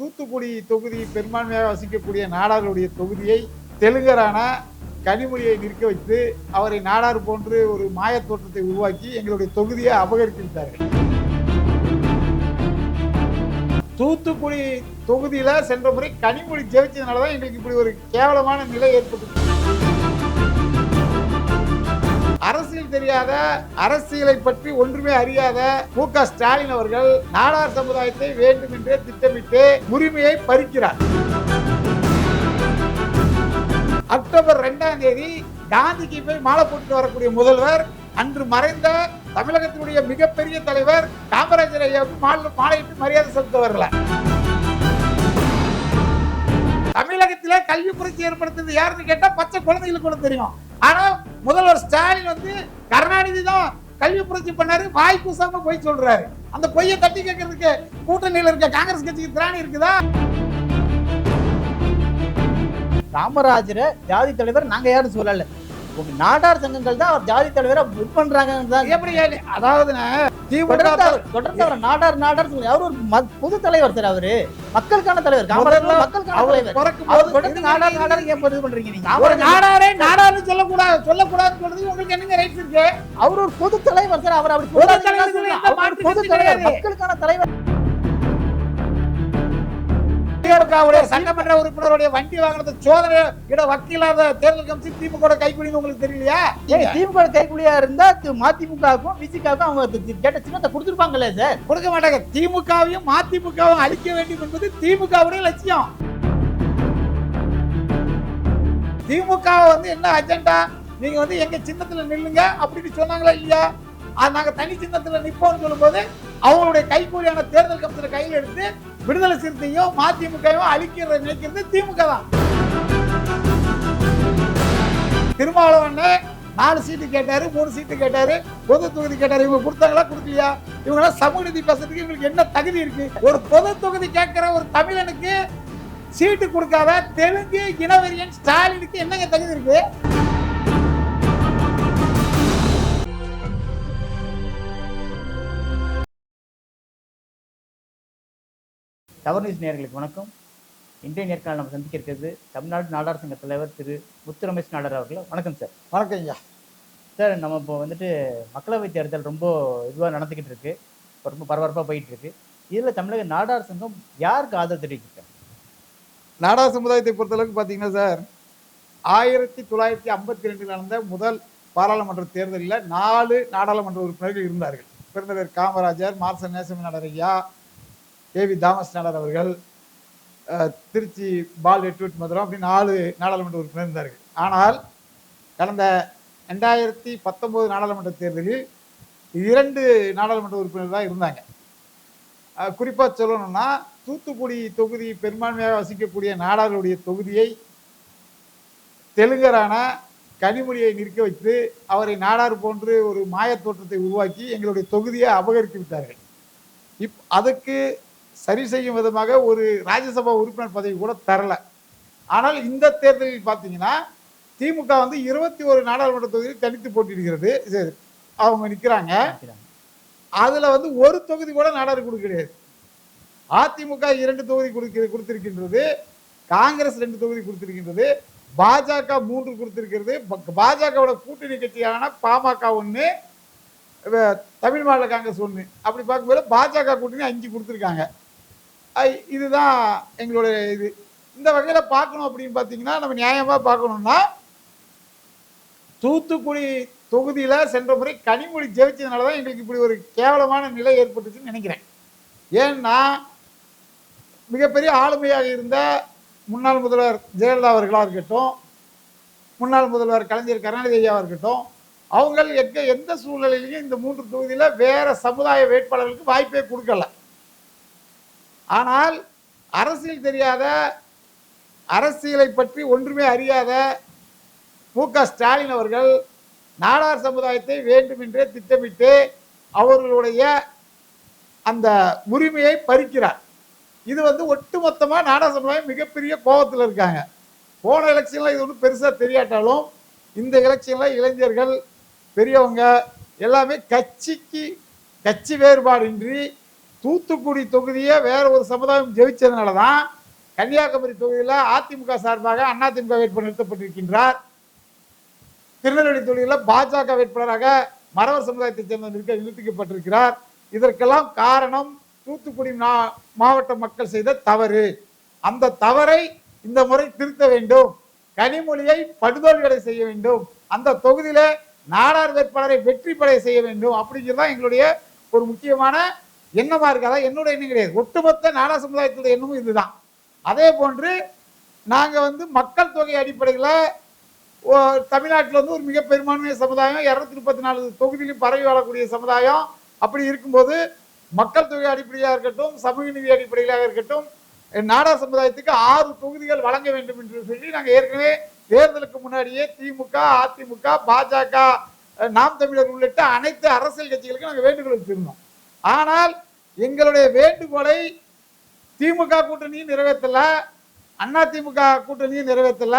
தூத்துக்குடி தொகுதி பெரும்பான்மையாக வசிக்கக்கூடிய நாடாருடைய தொகுதியை தெலுங்கரான கனிமொழியை நிற்க வைத்து அவரை நாடார் போன்று ஒரு மாயத் தோற்றத்தை உருவாக்கி எங்களுடைய தொகுதியை அபகரித்து விட்டார்கள் தூத்துக்குடி தொகுதியில் சென்ற முறை கனிமொழி ஜெயிச்சதுனால தான் எங்களுக்கு இப்படி ஒரு கேவலமான நிலை ஏற்பட்டு அரசியல் தெரியாத அரசியலை பற்றி ஒன்றுமே அறியாத மு க ஸ்டாலின் அவர்கள் நாடார் சமுதாயத்தை வேண்டும் என்றே திட்டமிட்டு உரிமையை பறிக்கிறார். அக்டோபர் ரெண்டாம் தேதி காந்திக்கு போய் மாலை போட்டு வரக்கூடிய முதல்வர் அன்று மறைந்த தமிழகத்தினுடைய மிகப்பெரிய தலைவர் காமராஜர் ஐயாவுக்கு மாலை மாலையிட்டு மரியாதை செலுத்த வரல தமிழகத்திலே கல்வி புரட்சி ஏற்படுத்துறது யாருன்னு கேட்டா பச்சை குழந்தைகளுக்கு கூட தெரியும். ஆனா முதல்வர் ஸ்டாலின் வந்து கருணாநிதி தான் கல்வி புரட்சி பண்ணாரு வாய் கூசாம போய் சொல்றாரு. அந்த பொய்யை தட்டி கேட்கறதுக்கு கூட்டணியில இருக்க காங்கிரஸ் கட்சிக்கு திராணி இருக்குதா? காமராஜரை ஜாதி தலைவர் நாங்க யாரும் சொல்லலை. நாடார் சங்கங்கள் தான் அவர் ஜாதி தலைவரை புக் பண்றாங்கன்னு எப்படி அதாவதுண்ணே தொடர்ந்து அவர் நாடார் நாடார் அவர் ஒரு பொது தலைவர் சார் அவரு. மக்களுக்கான தலைவர். காமராஜர் மக்களுக்கான அவர் தலைவர். தொடர்ந்து நாடார் நாடார் ஏன் இது பண்றீங்க நீங்க? அவர் நாடாரே நாடார்னு சொல்லக்கூடாது. சொல்லக்கூடாதுன்னு சொல்றது உங்களுக்கு என்னங்க ரைட்ஸ் இருக்கு? அவர் ஒரு பொது தலைவர் சார். அவர் அப்படி பொது தலைவர் சொல்றேன். எந்த திமுகவுடைய சட்டமன்ற உறுப்பினருடைய வண்டி வாங்கினது சோதனை இட வக்கீலாத தேர்தல் கமிஷன் திமுக கைப்பிடின்னு உங்களுக்கு தெரியலையா? திமுக கைக்குலியா இருந்தா மதிமுகவுக்கும் விசிகாவுக்கும் அவங்க கேட்ட சின்னத்தை கொடுத்துருப்பாங்கல்ல சார். கொடுக்க மாட்டாங்க. திமுகவையும் மதிமுகவும் அழிக்க வேண்டும் என்பது திமுகவுடைய லட்சியம். திமுக வந்து என்ன அஜெண்டா நீங்க வந்து எங்க சின்னத்துல நில்லுங்க அப்படின்னு சொன்னாங்களா இல்லையா? அது நாங்க தனி சின்னத்துல நிப்போம்னு சொல்லும்போது அவங்களுடைய கைக்கூலியான தேர்தல் கமிஷனை கையில் எடுத்து விடுதலை சிறுத்தையும் மதிமுகவும் அழிக்கிற நினைக்கிறது திமுக தான். திருமாவளவன் நாலு சீட்டு கேட்டாரு மூணு சீட்டு கேட்டாரு பொது தொகுதி கேட்டாரு. இவங்க கொடுத்தாங்களா கொடுக்கலையா? இவங்களாம் சமூக நீதி பேசுறதுக்கு இவங்களுக்கு என்ன தகுதி இருக்கு? ஒரு பொது தொகுதி கேட்கிற ஒரு தமிழனுக்கு சீட்டு கொடுக்காத தெலுங்கு இனவெறியன் ஸ்டாலினுக்கு என்னங்க தகுதி இருக்கு? டவர் நியூஸ் நேயர்களுக்கு வணக்கம். இன்றைய நேர்காணல் நம்ம சந்திக்க இருக்கிறது தமிழ்நாடு நாடார் சங்க தலைவர் திரு முத்து ரமேஷ் நாடார் அவர்கள். வணக்கம் சார். வணக்கம் ஐயா. சார் நம்ம இப்போ வந்துட்டு மக்களவைத் தேர்தல் ரொம்ப இதுவாக நடந்துக்கிட்டு இருக்கு. ரொம்ப பரபரப்பாக போயிட்டு இருக்கு. இதில் தமிழக நாடார் சங்கம் யாருக்கு ஆதரவு தெரிவிச்சிருக்காங்க? நாடா சமுதாயத்தை பொறுத்தளவுக்கு பார்த்தீங்கன்னா சார் ஆயிரத்தி தொள்ளாயிரத்தி ஐம்பத்தி ரெண்டில் நடந்த முதல் பாராளுமன்ற தேர்தலில் நாலு நாடாளுமன்ற உறுப்பினர்கள் இருந்தார்கள். பெருந்தலைவர் காமராஜர் மார்சன் நேசமி நாடர் ஐயா ஏவி தாமஸ் நாடர் அவர்கள் திருச்சி பால் எட்வர்ட் மதுரம் அப்படின்னு நாலு நாடாளுமன்ற உறுப்பினர் இருந்தார்கள் ஆனால் கடந்த ரெண்டாயிரத்தி பத்தொம்போது நாடாளுமன்ற தேர்தலில் இரண்டு நாடாளுமன்ற உறுப்பினர் தான் இருந்தாங்க. குறிப்பாக சொல்லணும்னா தூத்துக்குடி தொகுதி பெரும்பான்மையாக வசிக்கக்கூடிய நாடாளுடைய தொகுதியை தெலுங்கரான கனிமொழியை நிற்க வைத்து அவரை நாடார் போன்று ஒரு மாயத் தோற்றத்தை உருவாக்கி எங்களுடைய தொகுதியை அபகரித்து விட்டார்கள். இப் அதுக்கு சரி செய்யும் விதமாக ஒரு ராஜ்யசபா உறுப்பினர் பதவி கூட தரல. ஆனால் இந்த தேர்தலில் பார்த்தீங்கன்னா திமுக வந்து இருபத்தி ஒரு நாடாளுமன்ற தொகுதியில் தனித்து போட்டியிடுகிறது. சரி, அவங்க நிற்கிறாங்க அதுல வந்து ஒரு தொகுதி கூட நாடார் கொடுக்க கிடையாது. அதிமுக இரண்டு தொகுதி கொடுக்க கொடுத்திருக்கின்றது. காங்கிரஸ் ரெண்டு தொகுதி கொடுத்திருக்கின்றது. பாஜக மூன்று கொடுத்திருக்கிறது. பாஜகவோட கூட்டணி கட்சியான பாமக ஒன்று தமிழ் மாநில காங்கிரஸ் ஒன்று அப்படி பார்க்கும்போது பாஜக கூட்டணி அஞ்சு கொடுத்துருக்காங்க. இதுதான் எங்களுடைய இது. இந்த வகையில் பார்க்கணும் அப்படின்னு பார்த்தீங்கன்னா நம்ம நியாயமாக பார்க்கணும்னா தூத்துக்குடி தொகுதியில் சென்ற முறை கனிமொழி ஜெயிச்சதுனால தான் எங்களுக்கு இப்படி ஒரு கேவலமான நிலை ஏற்பட்டுச்சுன்னு நினைக்கிறேன். ஏன்னா மிகப்பெரிய ஆளுமையாக இருந்த முன்னாள் முதல்வர் ஜெயலலிதா அவர்களாக இருக்கட்டும் முன்னாள் முதல்வர் கலைஞர் கருணாநிதி ஐயாவாக இருக்கட்டும் அவங்க எங்க எந்த சூழ்நிலையிலையும் இந்த மூன்று தொகுதியில் வேறு சமுதாய வேட்பாளர்களுக்கு வாய்ப்பே கொடுக்கல. ஆனால் அரசியல் தெரியாத அரசியலை பற்றி ஒன்றுமே அறியாத மு க ஸ்டாலின் அவர்கள் நாடார் சமுதாயத்தை வேண்டுமென்றே திட்டமிட்டு அவர்களுடைய அந்த உரிமையை பறிக்கிறார். இது வந்து ஒட்டுமொத்தமாக நாடார் சமுதாயம் மிகப்பெரிய கோபத்தில் இருக்காங்க. போன எலெக்ஷனில் இது ஒன்றும் பெருசாக தெரியாட்டாலும் இந்த எலெக்ஷனில் இளைஞர்கள் பெரியவங்க எல்லாமே கட்சிக்கு கட்சி வேறுபாடின்றி தூத்துக்குடி தொகுதியை வேற ஒரு சமுதாயம் ஜெயிச்சதுனால தான் கன்னியாகுமரி தொகுதியில் அதிமுக சார்பாக அதிமுக வேட்பாளர் நிறுத்தப்பட்டிருக்கின்றார். திருநெல்வேலி தொகுதியில் பாஜக வேட்பாளராக மறவர் சமுதாயத்தைச் சேர்ந்த நிற்க நிறுத்திக்கப்பட்டிருக்கிறார். இதற்கெல்லாம் காரணம் தூத்துக்குடி மா- மாவட்ட மக்கள் செய்த தவறு. அந்த தவறை இந்த முறை திருத்த வேண்டும். கனிமொழியை படுதோல்களை செய்ய வேண்டும். அந்த தொகுதியில நாடார் வேட்பாளரை வெற்றி படைய செய்ய வேண்டும். அப்படிங்கிறது தான் எங்களுடைய ஒரு முக்கியமான என்னமா இருக்கு அதான் என்னோட எண்ணம் கிடையாது. ஒட்டுமொத்த நாடா சமுதாயத்துடைய எண்ணமும் இதுதான். அதே போன்று நாங்கள் வந்து மக்கள் தொகை அடிப்படையில் தமிழ்நாட்டில் வந்து ஒரு மிக பெரும்பான்மை சமுதாயம் இரநூத்தி முப்பத்தி நாலு தொகுதியிலும் பரவி வாழக்கூடிய சமுதாயம். அப்படி இருக்கும்போது மக்கள் தொகை அடிப்படையாக இருக்கட்டும் சமூக நிதி அடிப்படையிலாக இருக்கட்டும் நாடா சமுதாயத்துக்கு ஆறு தொகுதிகள் வழங்க வேண்டும் என்று சொல்லி நாங்கள் ஏற்கனவே தேர்தலுக்கு முன்னாடியே திமுக அதிமுக பாஜக நாம் தமிழர் உள்ளிட்ட அனைத்து அரசியல் கட்சிகளுக்கும் நாங்கள் வேண்டுகோள் வச்சிருந்தோம் ஆனால் எங்களுடைய வேண்டுகோளை திமுக கூட்டணியும் நிறைவேற்றல அண்ணா திமுக கூட்டணியும் நிறைவேற்றல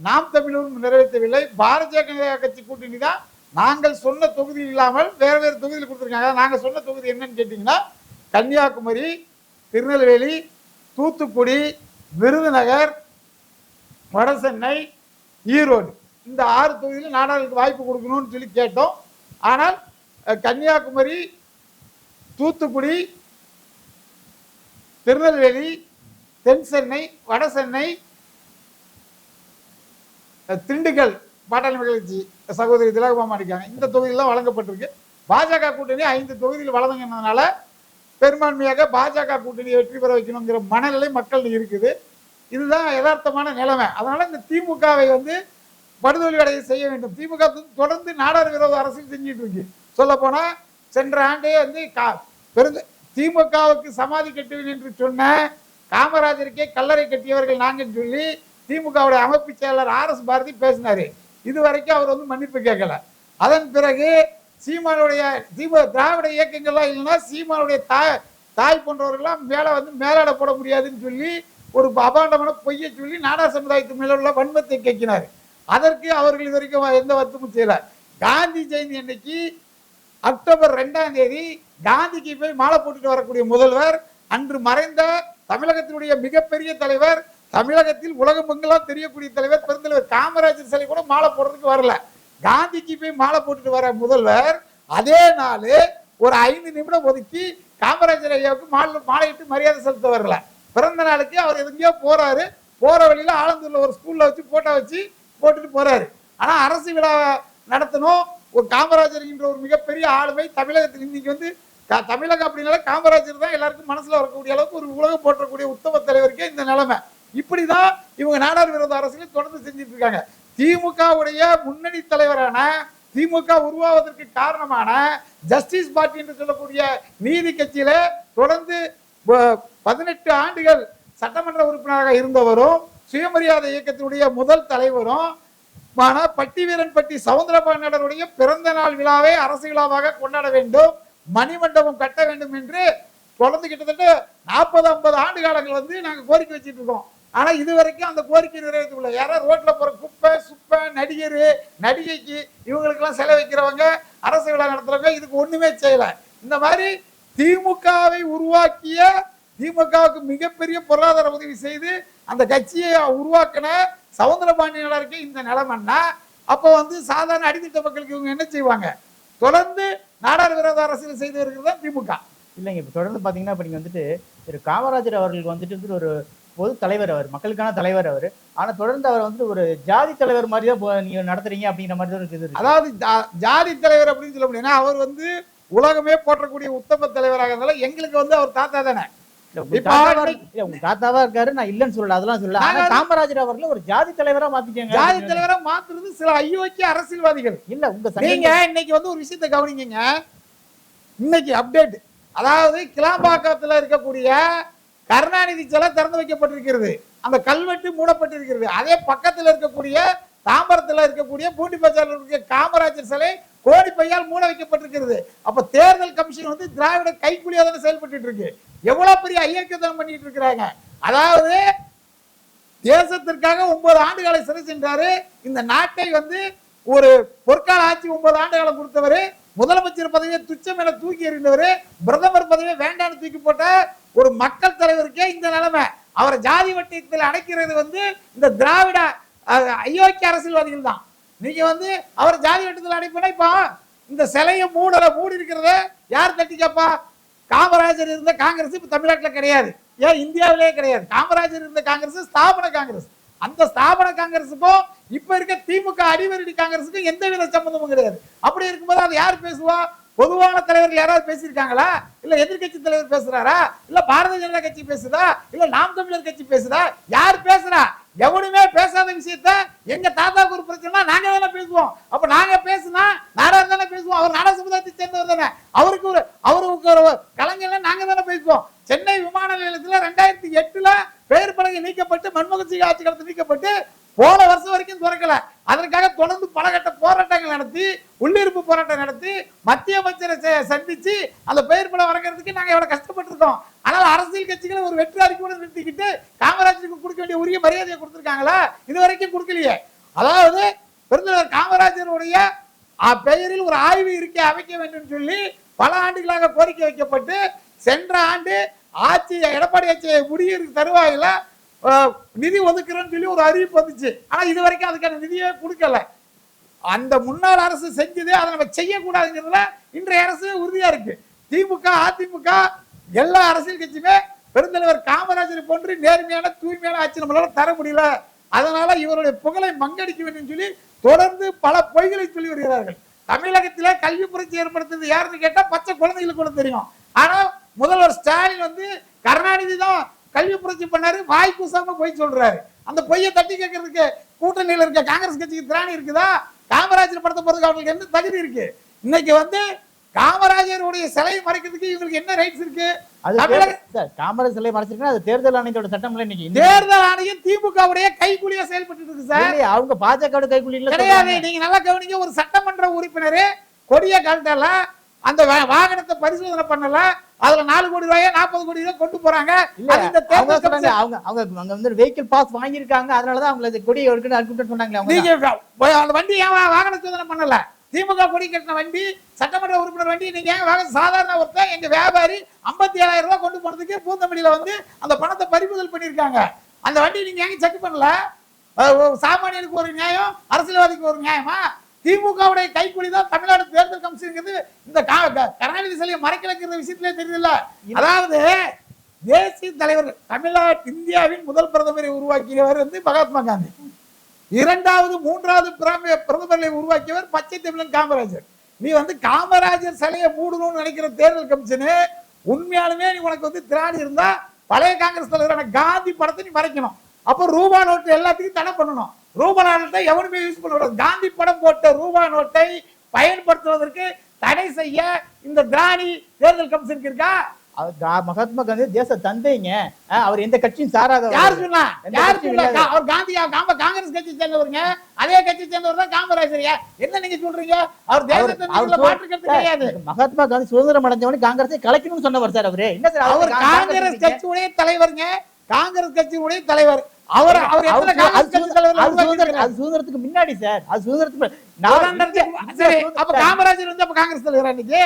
நாம் தமிழரும் நிறைவேற்றவில்லை. பாரதிய ஜனதா கட்சி கூட்டணி தான் நாங்கள் சொன்ன தொகுதி இல்லாமல் வேறு வேறு தொகுதியில் கொடுத்துருக்காங்க. நாங்கள் சொன்ன தொகுதி என்னன்னு கேட்டிங்கன்னா கன்னியாகுமரி திருநெல்வேலி தூத்துக்குடி விருதுநகர் வடசென்னை ஈரோடு. இந்த ஆறு தொகுதியில் நாடாளுக்கு வாய்ப்பு கொடுக்கணும்னு சொல்லி கேட்டோம். ஆனால் கன்னியாகுமரி தூத்துக்குடி திருநெல்வேலி தென் சென்னை வட சென்னை திண்டுக்கல் பாட்டாளி மக்கள் கட்சி சகோதரி திலகபாமா இருக்காங்க இந்த தொகுதியில் வழங்கப்பட்டிருக்கு. பாஜக கூட்டணி ஐந்து தொகுதியில் வழங்குனதுனால பெரும்பான்மையாக பாஜக கூட்டணியை வெற்றி பெற வைக்கணுங்கிற மனநிலை மக்கள் இருக்குது. இதுதான் யதார்த்தமான நிலைமை. அதனால இந்த திமுகவை வந்து படுதோல்வி அடைய செய்ய வேண்டும். திமுக தொடர்ந்து நாடார் விரோத அரசியல் செஞ்சிட்டு இருக்கு. சொல்ல போனால் சென்ற ஆண்டே வந்து கா- பெருந்த திமுகவுக்கு சமாதி கட்டுவேன் என்று சொன்ன காமராஜருக்கே கல்லறை கட்டியவர்கள் நாங்கன்னு சொல்லி திமுகவுடைய அமைப்பு செயலர் ஆர் எஸ் பாரதி பேசினாரு. இது வரைக்கும் அவர் வந்து மன்னிப்பு கேட்கல. அதன் பிறகு சீமானுடைய திமுக திராவிட இயக்கங்கள்லாம் இல்லைன்னா சீமானுடைய தாய் தாய் போன்றவர்கள்லாம் மேலே வந்து மேலாட போட முடியாதுன்னு சொல்லி ஒரு அபாண்டமான பொய்யை சொல்லி நாடா சமுதாயத்து மேல உள்ள வன்மத்தை கேட்கினார். அதற்கு அவர்கள் இது வரைக்கும் எந்த வருத்தமும் செய்யலை. காந்தி ஜெயந்தி அன்னைக்கு அக்டோபர் ரெண்டாம் தேதி காந்திக்கு போய் மாலை போட்டுட்டு வரக்கூடிய முதல்வர் அன்று மறைந்த தமிழகத்தினுடைய மிகப்பெரிய தலைவர் தமிழகத்தில் உலகமெங்கெல்லாம் தெரியக்கூடிய தலைவர் பெருந்தலைவர் காமராஜர் சிலை கூட மாலை போடுறதுக்கு வரல. காந்திக்கு போய் மாலை போட்டுட்டு வர முதல்வர் அதே நாள் ஒரு ஐந்து நிமிடம் ஒதுக்கி காமராஜர் ஐயாவுக்கு மாலை மாலையிட்டு மரியாதை செலுத்த வரல. பிறந்த நாளுக்கு அவர் எங்கேயோ போறாரு. போற வழியில ஆலந்தூர்ல ஒரு ஸ்கூல்ல வச்சு போட்டோ வச்சு போட்டுட்டு போறாரு. ஆனா அரசு விழா நடத்தணும். ஒரு காமராஜர் என்ற ஒரு மிகப்பெரிய ஆளுமை தமிழகத்தில் இன்னைக்கு வந்து தமிழகம் அப்படின்னால காமராஜர் தான் எல்லாருக்கும் மனசுல வரக்கூடிய அளவுக்கு ஒரு உலகம் போற்றக்கூடிய உத்தம தலைவருக்கே இந்த நிலைமை. இப்படிதான் இவங்க நாடார் விரோத அரசியலை தொடர்ந்து செஞ்சுட்டு இருக்காங்க. திமுகவுடைய முன்னணி தலைவரான திமுக உருவாவதற்கு காரணமான ஜஸ்டிஸ் பார்ட்டி என்று சொல்லக்கூடிய நீதி கட்சியில தொடர்ந்து ப- பதினெட்டு ஆண்டுகள் சட்டமன்ற உறுப்பினராக இருந்தவரும் சுயமரியாதை இயக்கத்தினுடைய முதல் தலைவரும் ஆனா பட்டி வீரன்பட்டி சவுந்தரபாண்டியனுடைய பிறந்த நாள் விழாவை அரசு விழாவாக கொண்டாட வேண்டும். மணிமண்டபம் கட்ட வேண்டும் என்று தொடர்ந்து கிட்டத்தட்ட நாற்பது ஐம்பது ஆண்டு காலங்கள் வந்து நாங்கள் கோரிக்கை வச்சிட்டு இருக்கோம். ஆனால் இது வரைக்கும் அந்த கோரிக்கை நிறைவேற்றவில்லை யாராவது ரோட்டில் போகிற குப்பை சுப்பை நடிகர் நடிகைக்கு இவங்களுக்கெல்லாம் செலவைக்கிறவங்க அரசு விழா நடத்துகிறவங்க இதுக்கு ஒன்றுமே செய்யலை. இந்த மாதிரி திமுகவை உருவாக்கிய திமுகவுக்கு மிகப்பெரிய பொருளாதார உதவி செய்து அந்த கட்சியை உருவாக்கின சவுந்தரபாண்டியனருக்கு இந்த நிலைமைன்னா அப்போ வந்து சாதாரண அடித்தட்ட மக்களுக்கு இவங்க என்ன செய்வாங்க? தொடர்ந்து நாடார் விரோத அரசியல் செய்து வருகிறது தான் திமுக. இல்லைங்க இப்போ தொடர்ந்து பார்த்தீங்கன்னா இப்போ நீங்கள் வந்துட்டு திரு காமராஜர் அவர்களுக்கு வந்துட்டு வந்து ஒரு பொது தலைவர் அவர் மக்களுக்கான தலைவர் அவர். ஆனா தொடர்ந்து அவர் வந்துட்டு ஒரு ஜாதி தலைவர் மாதிரி தான் போ- நீங்க நடத்துறீங்க அப்படிங்கிற மாதிரி தான் இருக்குது இருக்கு. அதாவது ஜாதி தலைவர் அப்படின்னு சொல்ல முடியும்னா அவர் வந்து உலகமே போற்றக்கூடிய உத்தம தலைவராக இருந்தாலும் எங்களுக்கு வந்து அவர் தாத்தா தானே. தாத்தாவா இன்னைக்கு- இருக்கு- இல்ல, உங்க தாத்தாவா இருக்காரு நான் இல்லைன்னு சொல்லல அதெல்லாம் சொல்லல. ஆனா நாங்க- காமராஜர் அவர்களை ஒரு ஜாதி தலைவரா மாத்திக்கங்க ஜாதி தலைவரை மாத்துறது சில ஐயோக்கிய அரசியல்வாதிகள். இல்ல உங்க நீங்க சங்க இன்னைக்கு வந்து ஒரு விஷயத்தை கவனிங்க இன்னைக்கு அப்டேட் அதாவது கிளாம்பாக்கத்துல இருக்கக்கூடிய கருணாநிதி சிலை திறந்து வைக்கப்பட்டிருக்கிறது. அந்த கல்வெட்டு மூடப்பட்டிருக்கிறது. அதே பக்கத்துல இருக்கக்கூடிய தாம்பரத்துல இருக்கக்கூடிய பூண்டி பஜார்ல இருக்க காமராஜர் சிலை கோடி பையால் மூட வைக்கப்பட்டிருக்கிறது. அப்ப தேர்தல் கமிஷன் வந்து திராவிட கைக்குலியா தானே செயல்பட்டு இருக்கு. எவ்வளவு பெரிய ஐயக்கத்தனம் பண்ணிட்டு இருக்கிறாங்க. அதாவது தேசத்திற்காக ஒன்பது ஆண்டுகளை சிறை சென்றாரு. இந்த நாட்டை வந்து ஒரு பொற்கால ஆட்சி ஒன்பது ஆண்டுகளை கொடுத்தவர். முதலமைச்சர் பதவியை துச்சம் என தூக்கி எறிந்தவர். பிரதமர் பதவியை வேண்டாம்னு தூக்கி போட்ட ஒரு மக்கள் தலைவருக்கே இந்த நிலைமை. அவரை ஜாதி வட்டத்தில் அடைக்கிறது வந்து இந்த திராவிட அஹ், அயோக்கிய அரசியல்வாதிகள் தான். நீங்க வந்து அவர் ஜாதி வெட்டத்தில் அனுப்பினா இப்போ இந்த சிலையை மூடல மூடி இருக்கிறத யார் தட்டி காமராஜர் இருந்த காங்கிரஸ் இப்ப தமிழ்நாட்டுல கிடையாது. ஏன் இந்தியாவிலே கிடையாது? காமராஜர் இருந்த காங்கிரஸ் ஸ்தாபன காங்கிரஸ். அந்த ஸ்தாபன காங்கிரஸுக்கும் இப்ப இருக்க திமுக அடிவரடி காங்கிரஸுக்கும் எந்த வித சம்பந்தமும் கிடையாது. அப்படி இருக்கும்போது அதை யார் பேசுவா? பொதுவான தலைவர்கள் யாராவது பேசியிருக்காங்களா? இல்ல எதிர்க்கட்சி தலைவர் பேசுறாரா? இல்ல பாரதிய ஜனதா கட்சி பேசுதா? இல்ல நாம் தமிழர் கட்சி பேசுதா? யார் பேசுறா? எவனுமே பேசாத விஷயத்த எங்க தாத்தாக்கு ஒரு பிரச்சனை நாங்க தானே பேசுவோம். அப்ப நாங்க பேசுனா நாடார் தானே பேசுவோம். அவர் நாடா சமுதாயத்தை சேர்ந்தவர் தானே. அவருக்கு ஒரு அவருக்கு ஒரு கலைஞர்ல நாங்க தானே பேசுவோம். சென்னை விமான நிலையத்துல ரெண்டாயிரத்தி எட்டுல பெயர் பலகை நீக்கப்பட்டு மன்மோகன் சிங் ஆட்சி காலத்தில் நீக்கப்பட்டு போன வருஷம் வரைக்கும் திறக்கல. அதற்காக தொடர்ந்து பல கட்ட போராட்டங்கள் நடத்தி உள்ளிருப்பு போராட்டம் நடத்தி மத்திய அமைச்சரை சந்திச்சு அந்த பெயர் படம் வழங்குறதுக்கு நாங்கள் எவ்வளோ கஷ்டப்பட்டிருக்கோம். ஆனால் அரசியல் கட்சிகளை ஒரு வெற்றி அறிக்கையோடு நிறுத்திக்கிட்டு காமராஜருக்கு கொடுக்க வேண்டிய உரிய மரியாதையை கொடுத்துருக்காங்களா? இது வரைக்கும் கொடுக்கலையே. அதாவது பெருந்தலைவர் காமராஜருடைய பெயரில் ஒரு ஆய்வு இருக்கை அமைக்க வேண்டும் சொல்லி பல ஆண்டுகளாக கோரிக்கை வைக்கப்பட்டு சென்ற ஆண்டு ஆட்சி எடப்பாடி ஆட்சியை முடியிருக்கு தருவாயில நிதி ஒதுக்குறேன்னு சொல்லி ஒரு அறிவிப்பு வந்துச்சு. ஆனால் இது வரைக்கும் அதுக்கான நிதியே கொடுக்கல. அந்த முன்னாள் அரசு செஞ்சது அதை நம்ம செய்யக்கூடாதுங்கிறதுல இன்றைய அரசு உறுதியாக இருக்கு. திமுக அதிமுக எல்லா அரசியல் கட்சியுமே பெருந்தலைவர் காமராஜர் போன்று நேர்மையான தூய்மையான ஆட்சி நம்மளால தர முடியல. அதனால இவருடைய புகழை மங்கடிக்க வேண்டும் சொல்லி தொடர்ந்து பல பொய்களை சொல்லி வருகிறார்கள். தமிழகத்திலே கல்வி புரட்சி ஏற்படுத்தது யாருன்னு கேட்டால் பச்சை குழந்தைகளுக்கு கூட தெரியும். ஆனால் முதல்வர் ஸ்டாலின் வந்து கருணாநிதி தான் கல்வி புரட்சி பண்ணாரு வாய் கூசாம பொய் சொல்றாரு. அந்த பொய்யை தட்டி கேட்கறதுக்கு கூட்டணியில இருக்க காங்கிரஸ் கட்சிக்கு திராணி இருக்குதா? காமராஜர் படத்தை போறதுக்கு அவங்களுக்கு என்ன தகுதி இருக்கு? இன்னைக்கு வந்து காமராஜருடைய சிலையை மறைக்கிறதுக்கு இவங்களுக்கு என்ன ரைட்ஸ் இருக்கு? அது தமிழக- தேர்தல்- சார் காமராஜ் சிலை மறைச்சிருக்கா அது தேர்தல் ஆணையத்தோட சட்டம்ல இன்னைக்கு தேர்தல் ஆணையம் திமுகவுடைய கைக்கூலியா செயல்பட்டு இருக்கு சார். அவங்க பாஜக கைக்குள்ள கிடையாது. நீங்க நல்லா கவனிங்க ஒரு சட்டமன்ற உறுப்பினர் கொடிய கழட்டல அந்த வாகனத்தை பரிசோதனை பண்ணல அதுல நாலு கோடி ரூபாய் நாற்பது கோடி ரூபாய் கொண்டு போறாங்க. அவங்க அவங்க அங்க வந்து வெஹிக்கிள் பாஸ் வாங்கியிருக்காங்க. அதனாலதான் அவங்க இந்த கொடியை எடுக்கணும் சொன்னாங்களே நீங்க வண்டி ஏன் வாகன சோதனை பண்ணல? திமுக கொடி கட்டின வண்டி சட்டமன்ற உறுப்பினர் வண்டி நீங்க ஏன் வாங்க சாதாரண ஒருத்தன் எங்க வியாபாரி ஐம்பத்தி ஏழாயிரம் ரூபாய் கொண்டு போனதுக்கு பூந்தமல்லியில வந்து அந்த பணத்தை பறிமுதல் பண்ணிருக்காங்க அந்த வண்டி நீங்க ஏங்க செக் பண்ணல? சாமானியனுக்கு ஒரு நியாயம் அரசியல்வாதிக்கு ஒரு நியாயமா? திமுகவுடைய கைக்கூலி தான் தமிழ்நாடு தேர்தல் கமிஷனுங்கிறது இந்த கருணாநிதி சிலையை மறைக்க வைக்கிற விஷயத்திலே தெரியல அதாவது தேசிய தலைவர் தமிழ்நாடு இந்தியாவின் முதல் பிரதமரை உருவாக்கியவர் வந்து மகாத்மா காந்தி. இரண்டாவது மூன்றாவது பிரதமரை உருவாக்கியவர் பச்சை தமிழன் காமராஜர். நீ வந்து காமராஜர் சிலையை மூடணும்னு நினைக்கிற தேர்தல் கமிஷனு உண்மையாலுமே நீ உனக்கு வந்து திராணி இருந்தா பழைய காங்கிரஸ் தலைவரான காந்தி படத்தை நீ மறைக்கணும். அப்போ ரூபா நோட்டு எல்லாத்துக்கும் தடை பண்ணணும். ரூபா நோட்டை எவனுமே யூஸ் பண்ணக்கூடாது காந்தி படம் போட்ட ரூபா நோட்டை பயன்படுத்துவதற்கு தடை செய்ய இந்த திராணி தேர்தல் கமிஷனுக்கு இருக்கா? மகாத்மா காந்தி தேச தந்தைங்க. அவர் எந்த கட்சியும் சாராதவர் யார் சொன்னா? யார் அவர் காந்தி காம காங்கிரஸ் கட்சி சேர்ந்தவருங்க. அதே கட்சி சேர்ந்தவர் தான் காமராஜர்? என்ன நீங்க சொல்றீங்க? அவர் தேசத்தை மாற்று கருத்து கிடையாது. மகாத்மா காந்தி சுதந்திரம் அடைஞ்சவனு காங்கிரஸை கலைக்கணும்னு சொன்னவர் சார் அவரு. என்ன சார் அவர் காங்கிரஸ் கட்சியுடைய தலைவருங்க. காங்கிரஸ் கட்சியுடைய தலைவர். அவர் அவர் அது சுதந்திரத்துக்கு முன்னாடி சார். அது சுதந்திரத்துக்கு அப்ப காமராஜர் வந்து அப்ப காங்கிரஸ் தலைவரா இன்னைக்கு?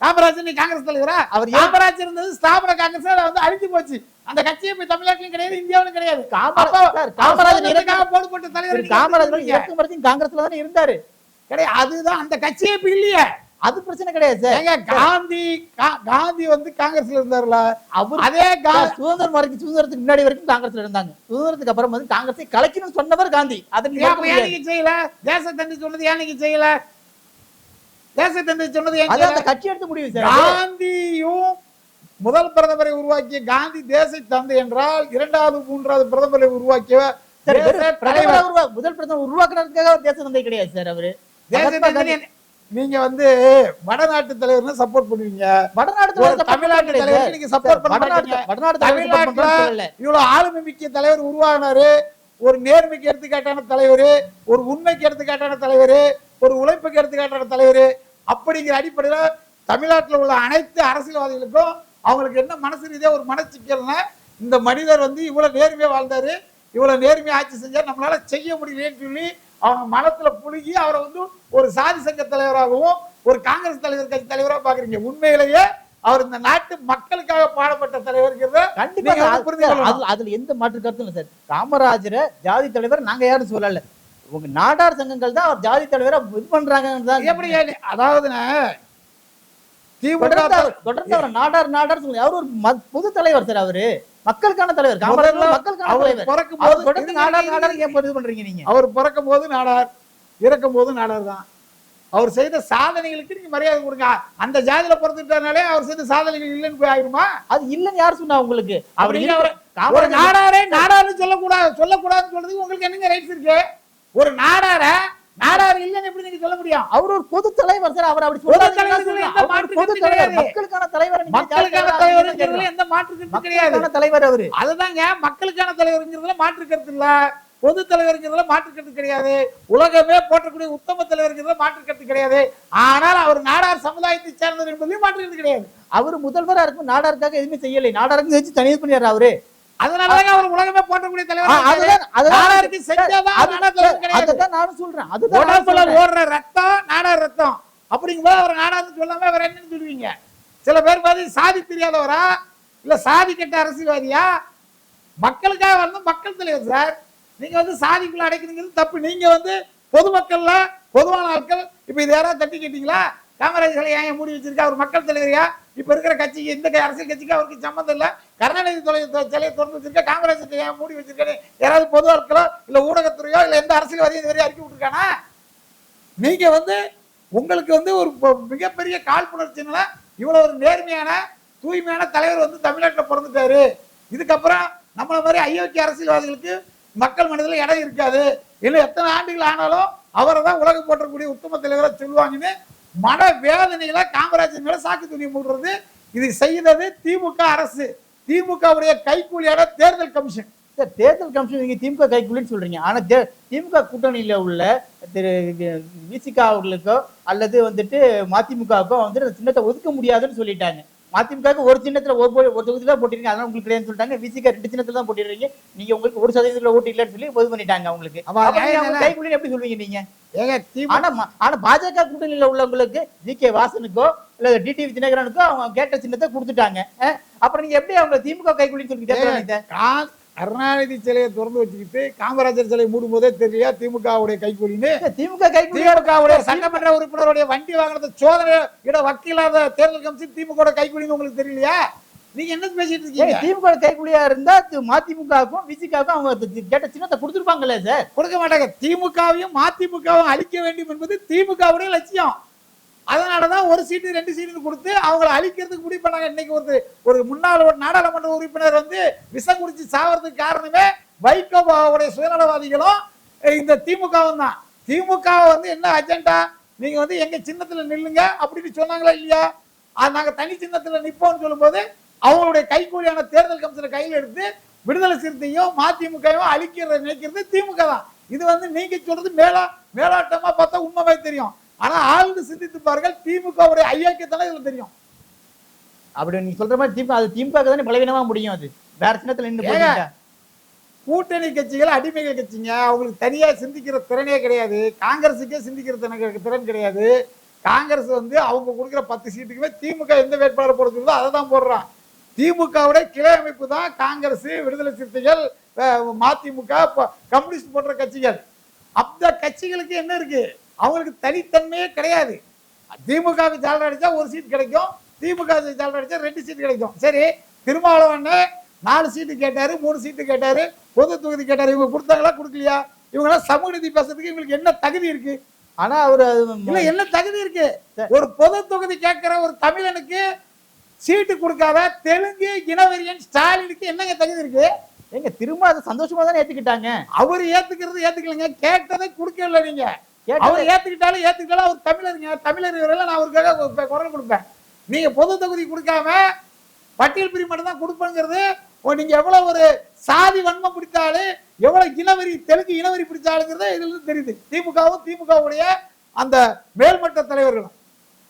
காமராஜர் நீ காங்கிரஸ் தலைவரா? அவர் காமராஜர் இருந்தது ஸ்தாபன காங்கிரஸ். அது வந்து அழிஞ்சு போச்சு. அந்த கட்சியை இப்ப தமிழ்நாட்டிலும் கிடையாது இந்தியாவிலும் கிடையாது. காமராஜர் சுதந்திரத்துக்காக போடுபட்ட தலைவர் காமராஜர் சொல்றீங்க. இறக்கும் வரைக்கும் காங்கிரஸ்ல தானே இருந்தாரு. கிடையாது அதுதான் அந்த கட்சியே இப்ப இல்லையே. அது பிரச்சனை கிடையாது சார். காந்தி காந்தி வந்து காங்கிரஸ்ல இருந்தாருல? அவர் அதே சுதந்திரம் வரைக்கும் சுதந்திரத்துக்கு முன்னாடி வரைக்கும் காங்கிரஸ்ல இருந்தாங்க. சுதந்திரத்துக்கு அப்புறம் வந்து காங்கிரஸை கலைக்கணும்னு சொன்னவர் காந்தி. அதை நீங்க ஏன் மறுக்க அப்ப ஏன் முடியாது. நீங்க செய்யல? தேசத்தந்தி சொன்னது ஏன் நீங்க செய்யல? தேசத்தந்தி சொன்னது? அந்த கட்சி எடுத்த முடிவு சார். காந்தியும் முதல் பிரதமரை உருவாக்கிய காந்தி தேச தந்தை என்றால் இரண்டாவது மூன்றாவது பிரதமரை உருவாக்கிய தேச முதல் பிரதமர் உருவாக்குறதுக்காக தேச தந்தை கிடையாது சார் அவரு. நீங்க வந்து வடநாட்டு தலைவர்னு சப்போர்ட் பண்ணுவீங்க வடநாடு ஒரு தலைவர் தமிழ்நாட்டு சார். நீங்க சப்போர்ட் பண்ண வடநாடு மாட்டீங்க வடநாடு தலைவர் support தமிழ்நாட்டுல. இவ்வளவு ஆளுமை மிக்க தலைவர் உருவாகினாரு ஒரு நேர்மைக்கு எடுத்துக்காட்டான தலைவர் ஒரு உண்மைக்கு எடுத்துக்காட்டான தலைவர் ஒரு உழைப்புக்கு எடுத்துக்காட்டான தலைவர் அப்படிங்கிற அடிப்படையில தமிழ்நாட்டில் உள்ள அனைத்து அரசியல்வாதிகளுக்கும் அவங்களுக்கு என்ன மனசு ரீதியா ஒரு மனச்சிக்கல்னா இந்த மனிதர் வந்து இவ்வளவு நேர்மையா வாழ்ந்தாரு இவ்வளவு நேர்மையா ஆட்சி செஞ்சா நம்மளால செய்ய முடியலன்னு சொல்லி அவங்க மனத்துல புழுகி அவரை வந்து ஒரு சாதி சங்க தலைவராகவும் ஒரு காங்கிரஸ் தலைவர் கட்சி தலைவரா பாக்குறீங்க உண்மையிலேயே அவர் இந்த நாட்டு மக்களுக்காக பாடப்பட்ட தலைவர்ங்கிறத கண்டிப்பா நீங்க வந்து அது- புரிந்து கொள்ளணும். அதுல எந்த மாற்று கருத்தும் இல்லை சார். காமராஜரை ஜாதி தலைவர் நாங்க யாரும் சொல்லல. உங்க நாடார் சங்கங்கள் தான் அவர் ஜாதி தலைவரா இது பண்றாங்கன்னு தான் எப்படி திமுக தொடர்ந்து அவர் நாடார் நாடார் சொல்லுங்க அவர் ஒரு பொது தலைவர் சார் அவரு. மக்களுக்கான தலைவர் மக்களுக்கான பிறக்கும் போது நாடார் நாடார் ஏன் இது பண்றீங்க நீங்க? அவர் பிறக்கும் போது நாடார் இறக்கும் போது நாடார் தான். அவர் செய்த சாதனைகளுக்கு நீங்க மரியாதை கொடுங்க. அந்த ஜாதியில பிறந்துட்டாலே அவர் செய்த சாதனைகள் இல்லைன்னு போய் ஆயிருமா? அது இல்லன்னு யார் சொன்னா உங்களுக்கு? அவர் அவரை- நாடாரே நாடார்னு சொல்லக்கூடாது சொல்லக்கூடாதுன்னு சொல்றதுக்கு உங்களுக்கு என்னங்க ரைட்ஸ் இருக்கு? ஒரு நாடார நாடார் இல்லைன்னு எப்படி நீங்க சொல்ல முடியும்? அவர் ஒரு பொது தலைவர் சார் அவர் அப்படி பொது பொது தலைவர். மக்களுக்கான தலைவர் மக்களுக்கான தலைவருங்கிறதுல எந்த மாற்று கிடையாது. தலைவர் அவரு. அதுதாங்க மக்களுக்கான தலைவருங்கிறதுல மாற்று கருத்து இல்ல. பொது தலைவருங்கிறதுல மாற்று கருத்து கிடையாது. உலகமே போற்றக்கூடிய உத்தம தலைவருங்கிறதுல மாற்று கருத்து கிடையாது. ஆனால் அவர் நாடார் சமுதாயத்தை சேர்ந்தவர் என்பதிலும் மாற்று கருத்து கிடையாது. அவர் முதல்வரா இருக்கும் நாடாருக்காக எதுவுமே செய்யலை. நாடாருக்கு வச்சு தனியாக பண்ணிடுறாரு அவரு. அதனாலதான் அவர் உலகமே போற்றக்கூடிய தலைவர் நாடாருக்கு செஞ்சாதான் அதுதான் நானும் சொல்றேன். அதுதான் உடம்புல. ஓடுற ரத்தம் நாடார் ரத்தம். அப்படிங்கும்போது அவர் நாடார்னு சொல்லாம அவர் என்னன்னு சொல்லுவீங்க? சில பேர் பாதி சாதி தெரியாதவரா? இல்ல சாதி கெட்ட அரசியல்வாதியா? மக்களுக்காக வந்து மக்கள் தலைவர் சார். நீங்க வந்து சாதிக்குள்ள அடைக்கணுங்கிறது தப்பு. நீங்க வந்து பொதுமக்கள்ல பொதுவான ஆட்கள் இப்ப இது யாராவது தட்டி கேட்டீங்களா? காமராஜ் சிலை ஏன் மூடி வச்சிருக்கா? அவர் மக்கள் தலைவரியா இப்ப இருக்கிற கட்சிக்கு எந்த க- அரசியல் கட்சிக்கு அவருக்கு சம்மந்தம் இல்லை. கருணாநிதி தொலை சிலையை திறந்து வச்சிருக்க காங்கிரஸ் ஏன் மூடி வச்சிருக்கேன்னு? யாராவது பொது ஆட்களோ இல்ல ஊடகத்துறையோ இல்ல எந்த அரசியல்வாதியும் வரையும் அறிக்கை விட்டுருக்கானா? நீங்க வந்து உங்களுக்கு வந்து ஒரு மிகப்பெரிய காழ்ப்புணர்ச்சினா இவ்வளவு ஒரு நேர்மையான தூய்மையான தலைவர் வந்து தமிழ்நாட்டில் பிறந்துட்டாரு. இதுக்கப்புறம் நம்மளை மாதிரி ஐயோக்கிய அரசியல்வாதிகளுக்கு மக்கள் மனதில் இடம் இருக்காது. இல்லை எத்தனை ஆண்டுகள் ஆனாலும் அவரை தான் உலகம் போற்றக்கூடிய உத்தம தலைவராக சொல்லுவாங்கன்னு மன வேதனைகளை காமராஜர் மேல சாக்கு துணி மூடுறது இது செய்தது திமுக அரசு. திமுகவுடைய கைக்கூலியான தேர்தல் கமிஷன். சார், தேர்தல் கமிஷன் நீங்க திமுக கைக்குள்ளன்னு சொல்றீங்க. ஆனா தே- திமுக கூட்டணியில உள்ள திரு விசிகா அவர்களுக்கோ அல்லது வந்துட்டு மதிமுகவுக்கோ வந்துட்டு அந்த சின்னத்தை ஒதுக்க முடியாதுன்னு சொல்லிட்டாங்க. மதிமுகவுக்கு ஒரு சின்னத்துல ஒரு ஒரு தொகுதி தான் போட்டிருக்கீங்க. அதெல்லாம் உங்களுக்கு கிடையாதுன்னு சொல்லிட்டாங்க. விசிகா ரெண்டு சின்னத்துல தான் போட்டிடுறீங்க. நீங்க உங்களுக்கு ஒரு சதவீதத்துல ஓட்டு இல்லைன்னு சொல்லி பொது பண்ணிட்டாங்க என்ன? கைக்குள்ளன்னு எப்படி சொல்லுவீங்க நீங்க? ஆனா பாஜக கூட்டணியில உள்ளவங்களுக்கு ஜி கே வாசனுக்கோ இல்ல டிடிவி தினகரனுக்கோ அவங்க கேட்ட சின்னத்தை கொடுத்துட்டாங்க. அப்புறம் நீங்க எப்படி அவங்க திமுக கைக்குள்ளின்னு சொல்லி கருணாநிதி சிலையை திறந்து வச்சுக்கிட்டு காமராஜர் சிலை மூடும் போதே தெரியலையா? திமுகவுடைய கைக்கூலின்னு? திமுக திமுகவுடைய சட்டமன்ற உறுப்பினருடைய வண்டி வாங்கினது சோதனை இட வக்கீலாத தேர்தல் கமிஷன் திமுக கைக்கூலின்னு உங்களுக்கு தெரியலையா? நீங்க என்ன பேசிட்டு இருக்கீங்க? திமுக கைக்குள்ளியா இருந்தா மதிமுகவுக்கும் விசிகாவுக்கும் அவங்க கேட்ட சின்னத்தை கொடுத்துருப்பாங்கல்ல சார். கொடுக்க மாட்டாங்க. திமுகவையும் மதிமுகவும் அழிக்க வேண்டும் என்பது திமுகவுடைய லட்சியம். அதனால தான் ஒரு சீட்டு ரெண்டு சீட்டு கொடுத்து அவங்கள அழிக்கிறதுக்கு முடிவு பண்ணாங்க. இன்னைக்கு ஒரு ஒரு முன்னாள் ஒரு நாடாளுமன்ற உறுப்பினர் வந்து விஷம் குடிச்சு சாவறதுக்கு காரணமே வைகோபாவுடைய சுயநலவாதிகளும் இந்த திமுகவும் தான். திமுக வந்து என்ன அஜெண்டா நீங்க வந்து எங்க சின்னத்துல நில்லுங்க அப்படின்னு சொன்னாங்களா இல்லையா? அது நாங்க தனி சின்னத்துல நிற்போம்னு சொல்லும்போது அவங்களுடைய கைக்கூலியான தேர்தல் கமிஷனை கையில் எடுத்து விடுதலை சிறுத்தையும் மதிமுகவும் அழிக்கிறத நினைக்கிறது திமுக தான். இது வந்து நீங்க சொல்றது மேலா மேலாட்டமா பார்த்தா உண்மைவே தெரியும். ஆனா ஆழ்ந்து சிந்தித்து பாருங்கள் திமுகவுடைய ஐயாக்கியத்தானே இதுல தெரியும். அப்படி நீங்க சொல்ற மாதிரி திமுக அது திமுக தானே பலவீனமா முடியும் அது. வேற சின்னத்துல நின்று கூட்டணி கட்சிகள் அடிமைகள் கட்சிங்க அவங்களுக்கு தனியா சிந்திக்கிற திறனே கிடையாது. காங்கிரஸுக்கே சிந்திக்கிற திறன் திறன் கிடையாது. காங்கிரஸ் வந்து அவங்க கொடுக்குற பத்து சீட்டுக்குமே திமுக எந்த வேட்பாளர் போட சொல்லுதோ அதை தான் போடுறான். திமுகவுடைய கிளை அமைப்பு தான் காங்கிரஸ் விடுதலை சிறுத்தைகள் மதிமுக கம்யூனிஸ்ட் போன்ற கட்சிகள். அந்த கட்சிகளுக்கு என்ன இருக்கு? அவங்களுக்கு தனித்தன்மையே கிடையாது. திமுகவுக்கு ஜாலர் அடிச்சா ஒரு சீட் கிடைக்கும். திமுக ஜாலர் அடிச்சா ரெண்டு சீட் கிடைக்கும். சரி திருமாவளவன் நாலு சீட்டு கேட்டாரு மூணு சீட்டு கேட்டாரு பொது தொகுதி கேட்டாரு. இவங்க கொடுத்தாங்களா கொடுக்கலையா? இவங்கெல்லாம் சமூக நீதி பேசுறதுக்கு இவங்களுக்கு என்ன தகுதி இருக்கு? ஆனா அவரு இல்ல என்ன தகுதி இருக்கு? ஒரு பொது தொகுதி கேட்கிற ஒரு தமிழனுக்கு சீட்டு கொடுக்காத தெலுங்கு இனவெறியன் ஸ்டாலினுக்கு என்னங்க தகுதி இருக்கு? எங்க திரும்ப அதை சந்தோஷமா தானே ஏத்துக்கிட்டாங்க? அவர் ஏத்துக்கிறது ஏத்துக்கலைங்க. கேட்டதை கொடுக்கல நீங்க. அவர் ஏத்துக்கிட்டாலும் ஏத்துக்கிட்டாலும் அவர் தமிழருங்க தமிழர் இவரெல்லாம் நான் அவருக்காக குரல் கொடுப்பேன். நீங்க பொது தொகுதி கொடுக்காம பட்டியல் பிரி மட்டும் தான் கொடுப்பேங்கிறது ஓ, நீங்க எவ்வளவு ஒரு சாதி வன்மம் பிடித்தாலும் எவ்வளவு இனவெறி தெலுங்கு இனவெறி பிடிச்சாலுங்கிறது இதுல இருந்து தெரியுது. திமுகவும் திமுகவுடைய அந்த மேல்மட்ட தலைவர்களும்.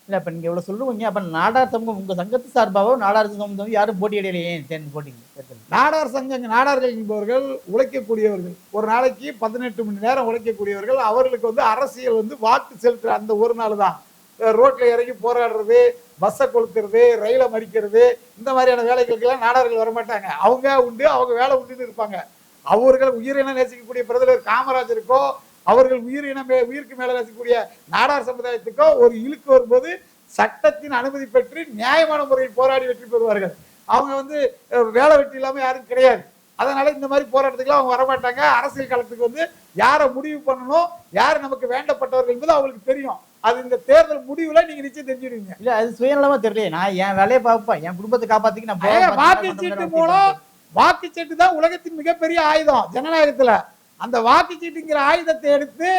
இல்லை இப்போ நீங்கள் இவ்வளோ சொல்லுவீங்க அப்போ நாடார் சமூகம் உங்கள் சங்கத்து சார்பாகவும் நாடார் சமூகம் யாரும் போட்டியிடலையே சேர்ந்து போட்டிங்க? நாடார் சங்கம் நாடார்கள் என்பவர்கள் உழைக்கக்கூடியவர்கள். ஒரு நாளைக்கு பதினெட்டு மணி நேரம் உழைக்கக்கூடியவர்கள். அவர்களுக்கு வந்து அரசியல் வந்து வாக்கு செலுத்துகிற அந்த ஒரு நாள் தான். ரோட்டில் இறங்கி போராடுறது பஸ்ஸை கொளுத்துறது ரயிலை மறிக்கிறது இந்த மாதிரியான வேலைகளுக்கெல்லாம் நாடார்கள் வரமாட்டாங்க. அவங்க உண்டு அவங்க வேலை உண்டுன்னு இருப்பாங்க. அவர்கள் உயிரினம் நேசிக்கக்கூடிய பிரதமர் காமராஜருக்கோ அவர்கள் உயிரினம் உயிருக்கு மேல நேசிக்கக்கூடிய நாடார் சமுதாயத்துக்கோ ஒரு இழுக்கு வரும்போது சட்டத்தின் அனுமதி பெற்று நியாயமான முறையில் போராடி வெற்றி பெறுவார்கள். அவங்க வந்து வேலை வெட்டி இல்லாம யாரும் கிடையாது. அதனால இந்த மாதிரி போராட்டத்துக்குலாம் அவங்க வரமாட்டாங்க. அரசியல் களத்துக்கு வந்து யாரை முடிவு பண்ணணும் யார் நமக்கு வேண்டப்பட்டவர்கள் என்பது அவங்களுக்கு தெரியும். அது இந்த தேர்தல் முடிவுல நீங்க நிச்சயம் தெரிஞ்சிடுவீங்க. இல்ல அது சுயநலமா தெரியல நான் என் வேலையை பார்ப்பேன். என் குடும்பத்தை காப்பாத்திக்கு நான் வாக்குச்சீட்டு மூலம் வாக்குச்சீட்டு தான் உலகத்தின் மிகப்பெரிய ஆயுதம் ஜனநாயகத்துல. அந்த வாக்குச்சீட்டுங்கிற ஆயுதத்தை எடுத்து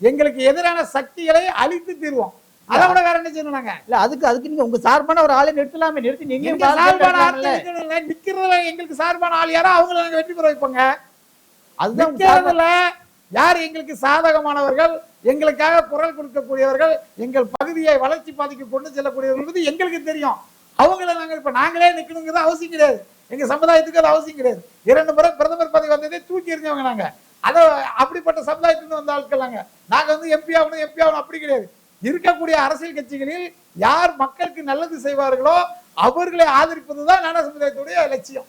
எங்களுக்கு எதிரான சக்திகளை அழித்து தீர்வோம். அதை விட வேற என்ன செய்யணும் இல்ல அதுக்கு அதுக்கு நீங்க உங்க சார்பான ஒரு ஆளை நிறுத்தலாமே நிறுத்தி நீங்க சார்பான. நிக்கிறதுல எங்களுக்கு சார்பான ஆள் யாரோ அவங்கள நாங்க வெற்றி பெற வைப்போங்க அதுதான் யார் எங்களுக்கு சாதகமானவர்கள் எங்களுக்காக குரல் கொடுக்கக்கூடியவர்கள் எங்கள் பகுதியை வளர்ச்சி பாதைக்கு கொண்டு செல்லக்கூடியவர்கள் எங்களுக்கு தெரியும். அவங்கள நாங்க இப்ப நாங்களே நிக்கணுங்கிறது அவசியம் கிடையாது. எங்க சமுதாயத்துக்கு அது அவசியம் கிடையாது. இரண்டு முறை பிரதமர் பதவி வந்ததே தூக்கி எறிஞ்சவங்க நாங்க. அதை அப்படிப்பட்ட சமுதாயத்திலிருந்து வந்த ஆட்கள் நாங்க நாங்க வந்து எம்பி ஆகணும் எம்பி ஆகணும் அப்படி கிடையாது. இருக்கக்கூடிய அரசியல் கட்சிகளில் யார் மக்களுக்கு நல்லது செய்வார்களோ அவர்களை ஆதரிப்பதுதான் நாடா சமுதாயத்துடைய லட்சியம்.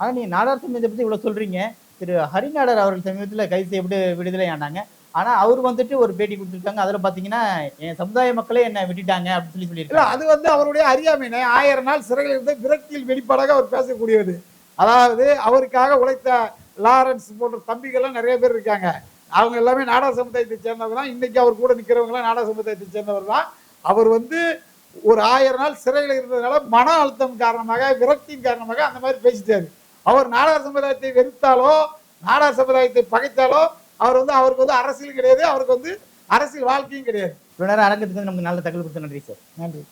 ஆனா நீங்க நாடார் சமயத்தை பத்தி இவ்வளவு சொல்றீங்க. திரு ஹரிநாடர் அவர்கள் சமீபத்துல கைது செய்யப்பட்டு விடுதலை ஆனாங்க. ஆனா அவர் வந்துட்டு ஒரு பேட்டி கொடுத்துருக்காங்க. அதுல பாத்தீங்கன்னா என் சமுதாய மக்களே என்ன விட்டுட்டாங்க அப்படின்னு சொல்லி சொல்லியிருக்காங்க. அது வந்து அவருடைய அறியாமையினை ஆயிரம் நாள் சிறையில் இருந்த விரக்தியில் வெளிப்பாடாக அவர் பேசக்கூடியது. அதாவது அவருக்காக உழைத்த லாரன்ஸ் போன்ற தம்பிகள்லாம் நிறைய பேர் இருக்காங்க. அவங்க எல்லாமே நாடா சமுதாயத்தை சேர்ந்தவங்க தான் இன்னைக்கு அவர் கூட நிக்கிறவங்களாம் நாடா சமுதாயத்தை சேர்ந்தவர் தான் அவர் வந்து ஒரு ஆயிரம் நாள் சிறையில் இருந்ததுனால மன அழுத்தம் காரணமாக விரக்தியின் காரணமாக அந்த மாதிரி பேசிட்டாரு. அவர் நாடார் சமுதாயத்தை வெறுத்தாலோ நாடார் சமுதாயத்தை பகைத்தாலோ அவர் வந்து அவருக்கு வந்து அரசியல் கிடையாது. அவருக்கு வந்து அரசியல் வாழ்க்கையும் கிடையாது. இவ்வளவு நேரம் அரங்கத்துக்கு நமக்கு நல்ல தகவல் கொடுத்த நன்றி சார். நன்றி.